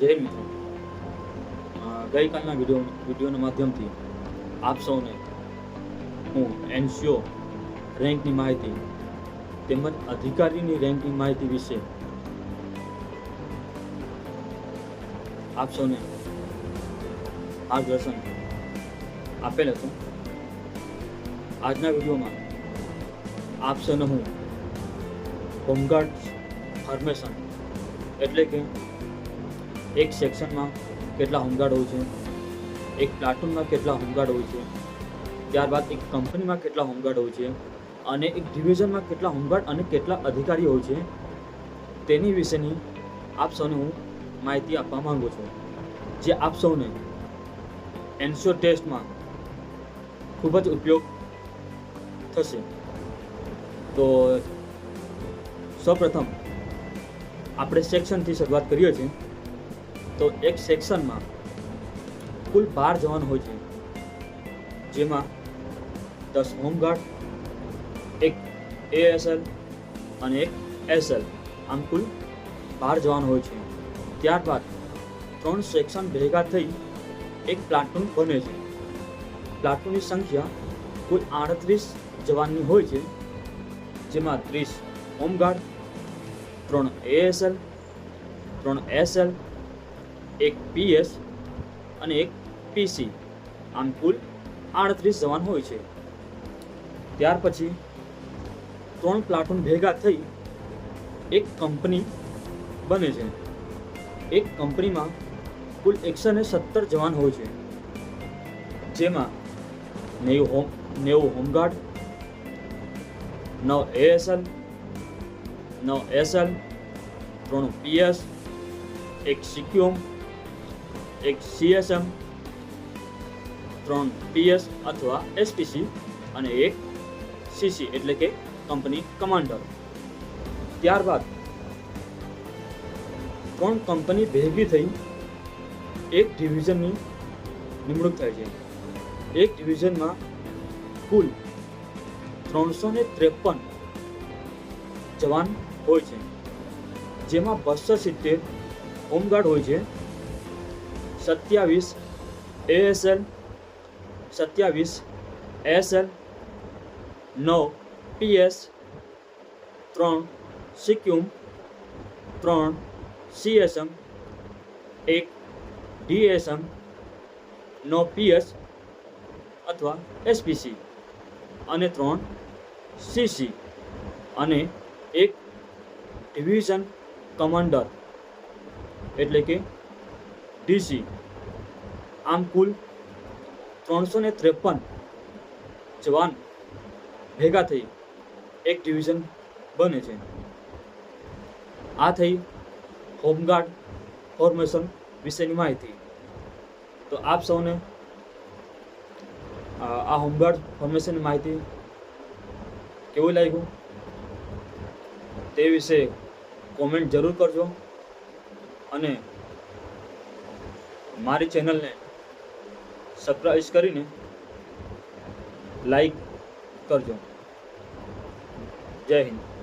જય મિત્રો. ગઈકાલના વીડિયો વિડીયોના માધ્યમથી આપ સૌને હું એનસીઓ રેન્કની માહિતી તેમજ અધિકારીની રેન્કની માહિતી વિશે આપ સૌને માર્ગદર્શન આપેલ હતું. આજના વિડીયોમાં આપ સૌને હું હોમગાર્ડ ફોર્મેશન એટલે કે એક સેક્શનમાં કેટલા હોમગાર્ડ હોય છે, એક પ્લાટૂનમાં કેટલા હોમગાર્ડ હોય છે, ત્યારબાદ એક કંપનીમાં કેટલા હોમગાર્ડ હોય છે અને એક ડિવિઝનમાં કેટલા હોમગાર્ડ અને કેટલા અધિકારી હોય છે, તેની વિશેની આપ સૌને હું માહિતી આપવા માંગુ છું. જે આપ સૌને એન્સ્યોર ટેસ્ટમાં ખૂબ જ ઉપયોગ થશે. તો સૌપ્રથમ આપણે સેક્શનથી શરૂઆત કરીએ છીએ. તો એક સેક્શનમાં કુલ બાર જવાન હોય છે. જેમાં દસ હોમગાર્ડ, એક એએસએલ અને એક એસએલ. આમ કુલ બાર જવાન હોય છે. ત્યારબાદ ત્રણ સેક્શન ભેગા થઈ એક પ્લાટૂન બને છે. પ્લાટૂનની સંખ્યા કુલ આડત્રીસ જવાનની હોય છે. જેમાં ત્રીસ હોમગાર્ડ, ત્રણ એએસએલ, ત્રણ એસએલ એક પીએસ અને એક પીસી આમ કુલ આડત્રીસ જવાન હોય છે. ત્યાર પછી ત્રણ પ્લાટૂન ભેગા થઈ એક કંપની બને છે. એક કંપનીમાં કુલ એકસો ને સત્તર જવાન હોય છે. જેમાં નેવું હોમ, નેવું હોમગાર્ડ, નવ એએસએલ, નવ એસએલ, ત્રણ પીએસ એક સિક્યુમ એક સીએસએમ ત્રણ પીએસ અથવા એસપીસી અને એક સીસી એટલે કે કંપની કમાન્ડર ત્યારબાદ ત્રણ કંપની ભેગી થઈ એક ડિવિઝનની નિમણૂક થાય છે. એક ડિવિઝનમાં કુલ ત્રણસો ને ત્રેપન જવાન હોય છે. જેમાં બસો સિત્તેર હોમગાર્ડ હોય છે. સત્યાવીસ એએસએલ સત્યાવીસ એસએલ નવ પીએસ ત્રણ સિક્યુમ ત્રણ સીએસએમ એક ડીએસએમ નવ પીએસ અથવા એસપીસી અને ત્રણ સીસી અને એક ડિવિઝન કમાન્ડર એટલે કે ડીસી આમ કુલ ત્રણસો ને ત્રેપન જવાન ભેગા થઈ એક ડિવિઝન બને છે. આ થઈ હોમગાર્ડ ફોર્મેશન વિશેની માહિતી. તો આપ સૌને આ હોમગાર્ડ ફોર્મેશનની માહિતી કેવું લાગ્યું? તે વિશે કોમેન્ટ જરૂર કરજો અને મારી ચેનલને સબસ્ક્રાઈબ કરીને લાઈક કરજો. જય હિન્દ.